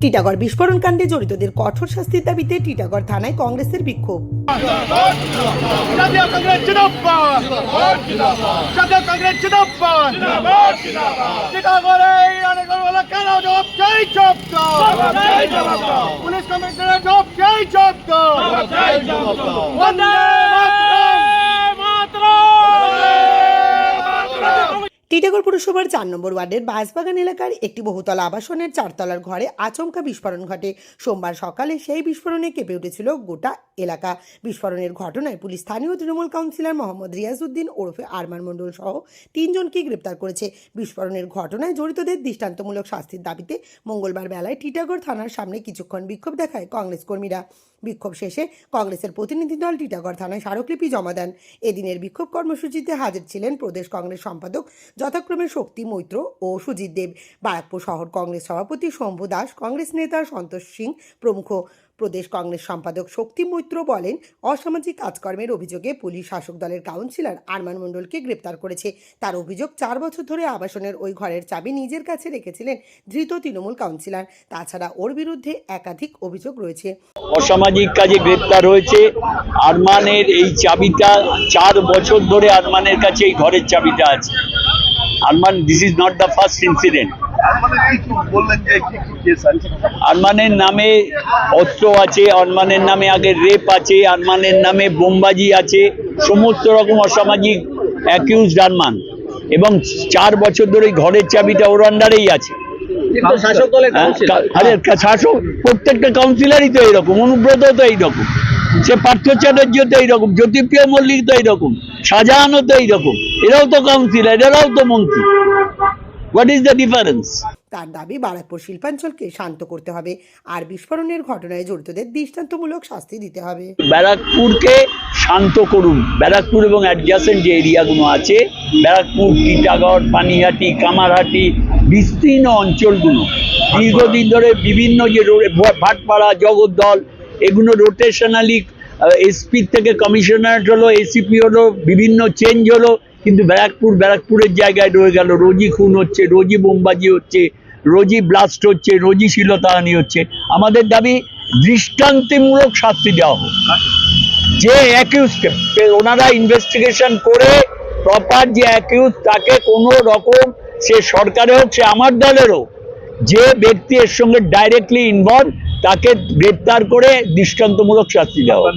টিটাগড় বিস্ফোরণ কাণ্ডে জড়িতদের কঠোর শাস্তির দাবিতে টিটাগড় থানায় কংগ্রেসের বিক্ষোভ। জাতীয় কংগ্রেস জিন্দাবাদ জাতীয় কংগ্রেস টিটাগড় পুরসভার চার নম্বর ওয়ার্ডের বাঁশবাগান এলাকার একটি বহুতলা আবাসনের চারতলার ঘরে আচমকা বিস্ফোরণ ঘটে। সোমবার সকালে সেই বিস্ফোরণে কেঁপে উঠেছিল গোটা এলাকা। বিস্ফোরণের ঘটনায় পুলিশ স্থানীয় তৃণমূল কাউন্সিলর মোহাম্মদ রিয়াজউদ্দিন ওরফে আরমান মণ্ডল সহ তিনজনকে গ্রেপ্তার করেছে। বিস্ফোরণের ঘটনায় জড়িতদের দৃষ্টান্তমূলক শাস্তির দাবিতে মঙ্গলবার বেলায় টিটাগড় থানার সামনে কিছুক্ষণ বিক্ষোভ দেখায় কংগ্রেস কর্মীরা। বিক্ষোভ শেষে কংগ্রেসের প্রতিনিধি দল টিটাগড় থানায় স্মারকলিপি জমা দেন। এদিনের বিক্ষোভ কর্মসূচিতে হাজির ছিলেন প্রদেশ কংগ্রেস সম্পাদক যথাক্রমে শক্তি মৈত্র ও সুজিত দেব। বারাকপুর শহর কংগ্রেস সভাপতি শম্ভু দাস, কংগ্রেস নেতা সন্তোষ সিং প্রমুখ। প্রদেশ কংগ্রেস সম্পাদক শক্তি মৈত্র বলেন, অসামাজিক কাজকর্মের অভিযোগে পুলিশ শাসক দলের কাউন্সিলর আরমান মণ্ডলকে গ্রেপ্তার করেছে। তার অভিযোগ, চার বছর ধরে আবাসনের ওই ঘরের চাবি নিজের কাছে রেখেছিলেন ধৃত তৃণমূল কাউন্সিলর। তাছাড়া ওর বিরুদ্ধে একাধিক অভিযোগ রয়েছে। অসামাজিক কাজে গ্রেপ্তার হয়েছে আরমানের এই চাবিটা। চার বছর ধরে আরমানের কাছে এই ঘরের চাবিটা আছে। Arman this is not the first incident আরমানের নামে অস্ত্র আছে আরমানের নামে আগে রেপ আছে আরমানের নামে বোমবাজি আছে সমস্ত রকম অসামাজিক অ্যাকিউজ আরমান এবং চার বছর ধরে ঘরের চাবিটা ওর আন্ডারেই আছে। কিন্তু শাসক দলের হ্যাঁ, আরে শাসক প্রত্যেকটা কাউন্সিলরই তো এইরকম অনুব্রত তো এইরকম সে পার্থ চ্যাটার্য তো এইরকম জ্যোতিপ্রিয় মল্লিক তো এইরকম শাহজাহানও তো এইরকম এরাও তো কাউন্সিলর এরাও তো মন্ত্রী। হোয়াট ইজ দ্য ডিফারেন্স তার দাবি বারাকপুর শিল্পাঞ্চলকে শান্ত করতে হবে আর বিস্ফোরণের ঘটনায় জড়িতদের দৃষ্টান্তমূলক শাস্তি দিতে হবে। ব্যারাকপুরকে শান্ত করুন। ব্যারাকপুর এবং অ্যাডজাসেন্ট যে এরিয়াগুলো আছে ব্যারাকপুর টিটাগড় পানিহাটি কামারহাটি বিস্তীর্ণ অঞ্চলগুলো দীর্ঘদিন ধরে বিভিন্ন যে রো- ভাটপাড়া জগদ্দল এগুলো রোটেশনালি এসপি থেকে কমিশনারেট হলো এসিপি হলো বিভিন্ন চেঞ্জ হলো কিন্তু ব্যারাকপুর, ব্যারাকপুরের জায়গায় রয়ে গেল। রোজই খুন হচ্ছে, রোজই বোমবাজি হচ্ছে, রোজই ব্লাস্ট হচ্ছে, রোজই শিলতাহানি হচ্ছে। আমাদের দাবি, দৃষ্টান্তিমূলক শাস্তি দেওয়া হোক। যে অ্যাকিউজকে ওনারা ইনভেস্টিগেশন করে প্রপার যে অ্যাকিউজ তাকে কোনো রকম সে সরকারে হোক, সে আমার দলেরও যে ব্যক্তি এর সঙ্গে ডাইরেক্টলি ইনভলভ তাকে গ্রেপ্তার করে দৃষ্টান্তমূলক শাস্তি দেওয়া